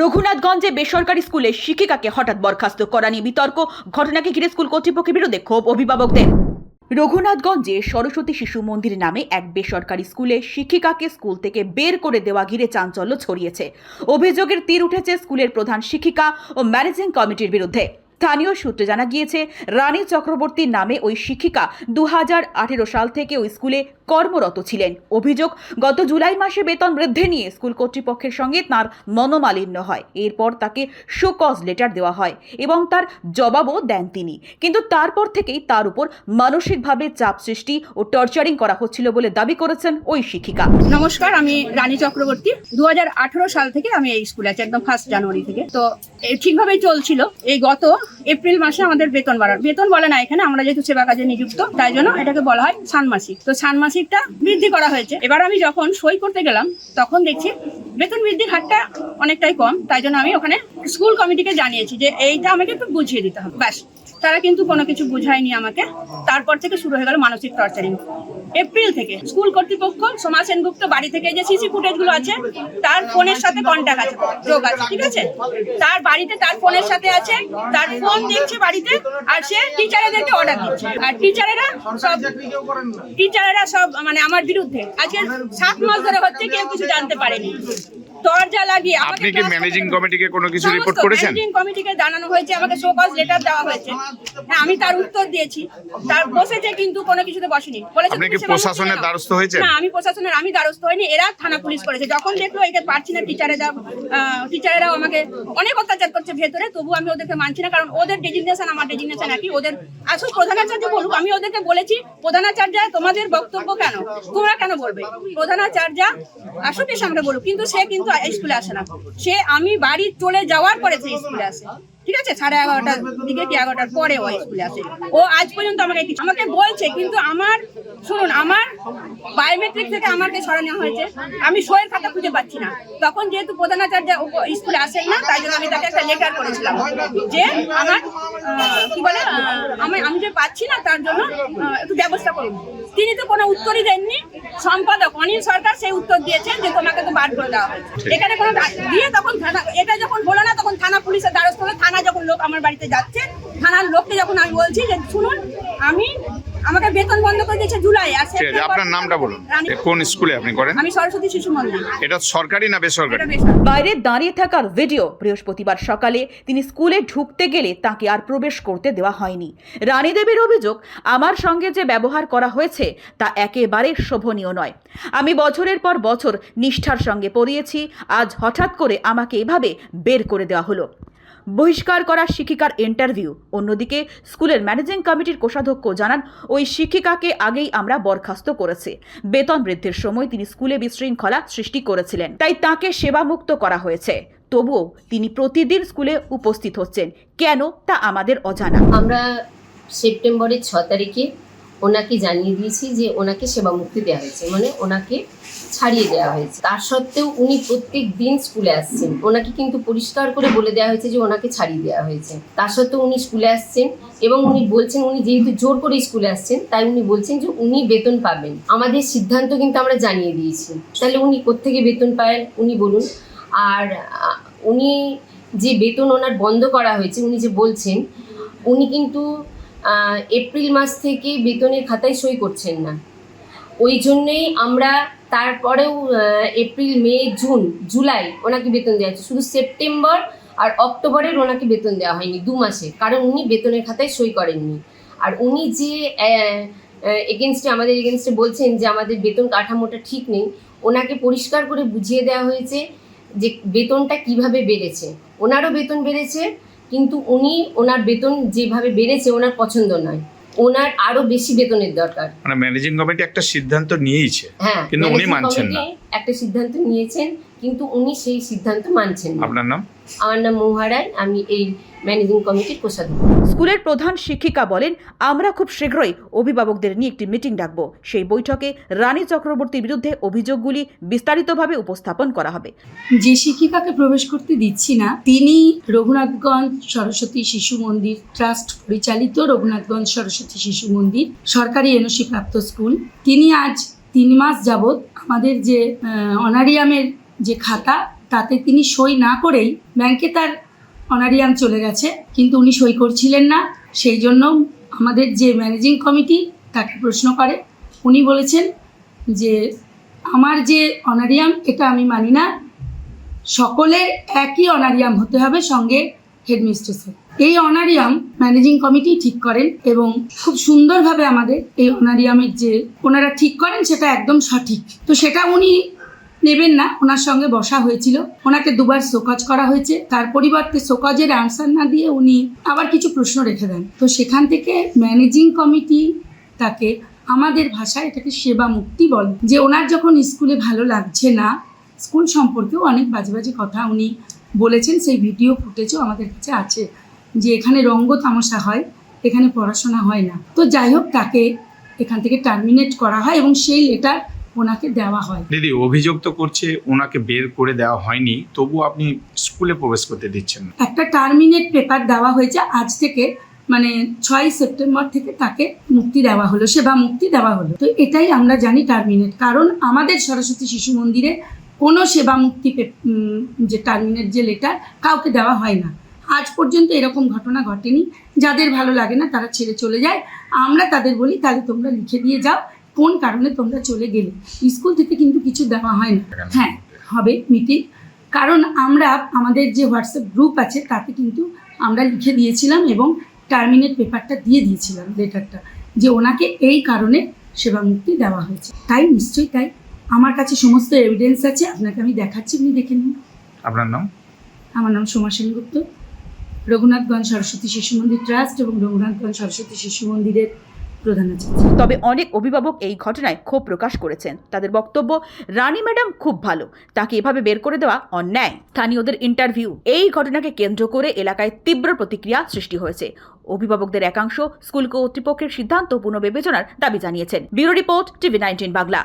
রঘুনাথগঞ্জে বেসরকারি স্কুলে শিক্ষিকাকে হঠাৎ বরখাস্ত। করা নিয়ে বিতর্ক ঘটনাকে ঘিরে স্কুল কর্তৃপক্ষের বিরুদ্ধে ক্ষোভ অভিভাবকদের। রঘুনাথগঞ্জে সরস্বতী শিশু মন্দির নামে এক বেসরকারি স্কুলে শিক্ষিকাকে স্কুল থেকে বের করে দেওয়া ঘিরে চাঞ্চল্য ছড়িয়েছে। অভিযোগের তীর উঠেছে স্কুলের প্রধান শিক্ষিকা ও ম্যানেজিং কমিটির বিরুদ্ধে। স্থানীয় সূত্রে জানা গিয়েছে, রানী চক্রবর্তীর নামে ওই শিক্ষিকা দু হাজার আঠেরো সাল থেকে ওই স্কুলে কর্মরত ছিলেন। অভিযোগ, গত জুলাই মাসে বেতন বৃদ্ধি নিয়ে স্কুল কর্তৃপক্ষের সঙ্গে তার মনোমালিন্য হয়। এরপর তাকে শোকজ লেটার দেওয়া হয় এবং তার জবাবও দেন তিনি। কিন্তু তারপর থেকেই তার উপর মানসিকভাবে চাপ সৃষ্টি ও টর্চারিং করা হচ্ছিল বলে দাবি করেছেন ওই শিক্ষিকা। নমস্কার, আমি রানী চক্রবর্তী। দু হাজার আঠারো সাল থেকে আমি এই স্কুলে আছি, একদম ফার্স্ট জানুয়ারি থেকে। তো ঠিকভাবেই চলছিল। এই গত এপ্রিল মাসে আমাদের বেতন বাড়ার বেতন বলে না এখানে, আমরা যেহেতু সেবা কাজে নিযুক্ত, তাই জন্য এটাকে বলা হয় ষান্মাসিক। তো ষান্মাসিকটা বৃদ্ধি করা হয়েছে। এবার আমি যখন সই করতে গেলাম, তখন দেখছি বেতন বৃদ্ধির হারটা অনেকটাই কম। তাই জন্য আমি ওখানে স্কুল কমিটিকে জানিয়েছি যে এইটা আমাকে একটু বুঝিয়ে দিতে হবে। ব্যাস। তারা কিন্তু কোনো কিছু বুঝায়নি আমাকে। তারপর থেকে শুরু হয়ে গেল মানসিক টর্চারিং এপ্রিল থেকে স্কুল কর্তৃপক্ষ, সোমা সেনগুপ্ত বাড়ি থেকে যে সিসি ফুটেজগুলো আছে, তার ফোনের সাথে কন্ট্যাক্ট আছে যোগ আছে, ঠিক আছে? তার বাড়িতে তার ফোনের সাথে আছে, তার ফোন দেখছে বাড়িতে, আর সে টিচারদেরকে অর্ডার দিচ্ছে। আর টিচারেরা সব টিচারেরা সব মানে আমার বিরুদ্ধে, আজকে সাত মাস ধরে হচ্ছে, কেউ কিছু জানতে পারেনি। দরজা লাগিয়ে আপনি কি ম্যানেজিং কমিটিকে কোনো কিছু রিপোর্ট করেছেন? ম্যানেজিং কমিটিকে জানানো হয়েছে আমাকে শোকজ লেটার দেওয়া হয়েছে। হ্যাঁ আমি তার উত্তর দিয়েছি। তার বসেছে কিন্তু কোনো কিছুতে বসেনি। বলেছে আপনি কি প্রশাসনের। দ্বারস্থ হয়েছেন? না আমি প্রশাসনের আমি দ্বারস্থ হইনি এরা থানা পুলিশ করেছে। যখন দেখল একে পারছি না টিচারেরা আমাকে অনেক অত্যাচার করছে ভেতরে তবু আমি ওদেরকে মানছি না কারণ ওদের ডেজিগনেশন আমার ডেজিগনেশন একই ওদের আসল প্রধানাচার্য বলুক আমি ওদেরকে বলেছি প্রধানাচার্য তোমাদের বক্তব্য কেন? তোমরা কেন বলবে? প্রধানাচার্য আসুক এসে আমাকে বলুক কিন্তু সে কিন্তু স্কুলে আসে না। সে আমি বাড়ি চলে যাওয়ার পরে সে স্কুলে আসে। ঠিক আছে? সাড়ে এগারোটার দিকে কি এগারোটার পরে ও স্কুলে আসে। ও আজ পর্যন্ত আমাকে কিছু আমাকে বলছে, কিন্তু আমার শুনুন আমার বায়োমেট্রিক থেকে আমাকে সরানো হয়েছে। আমি সইয়ের খাতা খুঁজে পাচ্ছি না। তখন যেহেতু প্রধানাচার্য স্কুলে আসেন না তাই জন্য আমি তাকে একটা লেটার করেছিলাম যে আমার কি বলে আমি আমি যে পাচ্ছি না তার জন্য একটু ব্যবস্থা করুন। তিনি তো কোনো উত্তরই দেননি। সম্পাদক অনিল সরকার সেই উত্তর দিয়েছেন যে তোমাকে তো বার করে দেওয়া হয়েছে। এখানে কোনো দিয়ে তখন থানা এটা যখন হলো না তখন থানা পুলিশের দ্বারস্থ হলো। থানা যখন লোক আমার বাড়িতে যাচ্ছে থানার লোককে যখন আমি বলছি যে শুনুন আমি আমাকে বেতন বন্ধ করে দিয়েছে জুলাই আর ঠিক আছে আপনার নামটা বলুন। কোন স্কুলে আপনি করেন? আমি সরস্বতী শিশু মন্দির। এটা সরকারি না বেসরকারি? বাইরে দাঁড়িয়ে থাকার ভিডিও বৃহস্পতিবার সকালে তিনি স্কুলে ঢুকতে গেলে তাকে আর প্রবেশ করতে দেওয়া হয়নি। রানী দেবীর অভিযোগ আমার সঙ্গে যে ব্যবহার করা হয়েছে তা একেবারে শোভনীয় নয়। আমি বছরের পর বছর নিষ্ঠার সঙ্গে পড়িয়েছি আজ হঠাৎ করে আমাকে এভাবে বের করে দেওয়া হলো। বহিষ্কার করা শিক্ষিকার ইন্টারভিউ অন্যদিকে, স্কুলের ম্যানেজিং কমিটির কোষাধ্যক্ষ জানান, ওই শিক্ষিকাকে আগেই আমরা বরখাস্ত করেছি। বেতন বৃদ্ধির সময় তিনি স্কুলে বিশৃঙ্খলা সৃষ্টি করেছিলেন। তাই তাকে সেবামুক্ত করা হয়েছে। তবুও তিনি প্রতিদিন স্কুলে উপস্থিত হচ্ছেন। কেন তা আমাদের অজানা। আমরা সেপ্টেম্বরের ছ তারিখে ওনাকে জানিয়ে দিয়েছি যে ওনাকে সেবা মুক্তি দেওয়া হয়েছে মানে ওনাকে ছাড়িয়ে দেওয়া হয়েছে। তার সত্ত্বেও উনি প্রত্যেক দিন স্কুলে আসছেন। ওনাকে কিন্তু পরিষ্কার করে বলে দেওয়া হয়েছে যে ওনাকে ছাড়িয়ে দেওয়া হয়েছে। তার সত্ত্বেও উনি স্কুলে আসছেন এবং উনি বলছেন, উনি যেহেতু জোর করে স্কুলে আসছেন, তাই উনি বলছেন যে উনি বেতন পাবেন। আমাদের সিদ্ধান্ত কিন্তু আমরা জানিয়ে দিয়েছি। তাহলে উনি কোত্থেকে বেতন পায়? উনি বলুন। আর উনি যে বেতন ওনার বন্ধ করা হয়েছে, উনি যে বলছেন, উনি কিন্তু এপ্রিল মাস থেকে বেতনের খাতায় সই করছেন না। ওই জন্যেই আমরা তারপরেও এপ্রিল, মে, জুন, জুলাই ওনাকে বেতন দেওয়া হচ্ছে। শুধু সেপ্টেম্বর আর অক্টোবরের ওনাকে বেতন দেওয়া হয়নি, দু মাসে। কারণ উনি বেতনের খাতায় সই করেননি। আর উনি যে এগেনস্টে আমাদের এগেনস্টে বলছেন যে আমাদের বেতন কাঠামোটা ঠিক নেই, ওনাকে পরিষ্কার করে বুঝিয়ে দেওয়া হয়েছে যে বেতনটা কীভাবে বেড়েছে। ওনারও বেতন বেড়েছে কিন্তু উনি ওনার বেতন যেভাবে বেড়েছে ওনার পছন্দ নয়। ওনার আরও বেশি বেতনের দরকার। মানে ম্যানেজিং কমিটি একটা সিদ্ধান্ত নিয়েইছে। হ্যাঁ কিন্তু উনি মানছেন না। একটা সিদ্ধান্ত নিয়েছেন কিন্তু উনি সেই সিদ্ধান্ত মানছেন না। আপনার নাম? আমার নাম মৌহারায় আমি এই ম্যানেজিং কমিটির কোষাধ্যক্ষ। স্কুলের প্রধান শিক্ষিকা বলেন আমরা খুব শীঘ্রই অভিভাবকদের নিয়ে একটি মিটিং ডাকব। সেই বৈঠকে রানী চক্রবর্তীর বিরুদ্ধে অভিযোগগুলি বিস্তারিতভাবে উপস্থাপন করা হবে। যে শিক্ষিকাকে প্রবেশ করতে দিচ্ছি না তিনি রঘুনাথগঞ্জ সরস্বতী শিশু মন্দির ট্রাস্ট পরিচালিত রঘুনাথগঞ্জ সরস্বতী শিশু মন্দির সরকারি এনওসি প্রাপ্ত স্কুল। তিনি আজ তিন মাস যাবৎ আমাদের যে অনারিয়ামের যে খাতা, তাতে তিনি সই না করেই ব্যাংকে তার অনারিয়াম চলে গেছে, কিন্তু উনি সই করছিলেন না। সেই জন্য আমাদের যে ম্যানেজিং কমিটি তাকে প্রশ্ন করে। উনি বলেছেন যে, আমার যে অনারিয়াম, এটা আমি মানি না। সকলের একই অনারিয়াম হতে হবে সঙ্গে হেডমিস্ট্রেসের। এই অনারিয়াম ম্যানেজিং কমিটি ঠিক করেন এবং খুব সুন্দরভাবে আমাদের এই অনারিয়ামের যে ওনারা ঠিক করেন, সেটা একদম সঠিক। তো সেটা উনি নেবেন না। ওনার সঙ্গে বসা হয়েছিল। ওনাকে দুবার শোকজ করা হয়েছে। তার পরিবর্তে শোকজের আনসার না দিয়ে উনি আবার কিছু প্রশ্ন রেখে দেন। তো সেখান থেকে ম্যানেজিং কমিটি তাকে আমাদের ভাষায় এটাকে সেবা মুক্তি বলে, যে ওনার যখন স্কুলে ভালো লাগছে না, স্কুল সম্পর্কেও অনেক বাজে বাজে কথা উনি বলেছেন। সেই ভিডিও ফুটেজও আমাদের কাছে আছে যে এখানে রঙ্গ তামাশা হয়, এখানে পড়াশোনা হয় না। তো যাই হোক, তাকে এখান থেকে টার্মিনেট করা হয় এবং সেই লেটার ওনাকে দেওয়া হয়। দিদি অভিযোগ তো করছে ওনাকে বের করে দেওয়া হয়নি তবু আপনি স্কুলে প্রবেশ করতে দিচ্ছেন একটা টার্মিনেট পেপার দেওয়া হয়েছে আজ থেকে মানে ছয় সেপ্টেম্বর থেকে তাকে মুক্তি দেওয়া হলো সেবা মুক্তি দেওয়া হলো। তো এটাই আমরা জানি টার্মিনেট কারণ আমাদের সরস্বতী শিশু মন্দিরে কোনো সেবা মুক্তি পে- যে টার্মিনেট যে লেটার কাউকে দেওয়া হয় না। আজ পর্যন্ত এরকম ঘটনা ঘটেনি যাদের ভালো লাগে না তারা ছেড়ে চলে যায়। আমরা তাদের বলি তাহলে তোমরা লিখে দিয়ে যাও কোন কারণে তোমরা চলে গেলে? স্কুল থেকে কিন্তু কিছু দেওয়া হয় না হ্যাঁ হবে মিটিং কারণ আমরা আমাদের যে হোয়াটসঅ্যাপ গ্রুপ আছে তাতে কিন্তু আমরা লিখে দিয়েছিলাম এবং টার্মিনেট পেপারটা দিয়ে দিয়েছিলাম লেটারটা যে ওনাকে এই কারণে সেবা মুক্তি দেওয়া হয়েছে। তাই নিশ্চয়ই তাই। আমার কাছে সমস্ত এভিডেন্স আছে আপনাকে আমি দেখাচ্ছি আপনি দেখে নিন। আপনার নাম? আমার নাম সোমা সেনগুপ্ত। রঘুনাথগঞ্জ সরস্বতী শিশু মন্দির ট্রাস্ট এবং রঘুনাথগঞ্জ সরস্বতী শিশু মন্দিরের প্রধান আচার্য তবে অনেক অভিভাবক এই ঘটনায় ক্ষোভ প্রকাশ করেছেন। তাদের বক্তব্য, রানী ম্যাডাম খুব ভালো। তাকে এভাবে বের করে দেওয়া অন্যায়। স্থানীয়দের ইন্টারভিউ এই ঘটনাকে কেন্দ্র করে এলাকায় তীব্র প্রতিক্রিয়া সৃষ্টি হয়েছে। অভিভাবকদের একাংশ স্কুল কর্তৃপক্ষের সিদ্ধান্ত পুনর্বিবেচনার দাবি জানিয়েছেন। Bureau report, TV nineteen Bangla.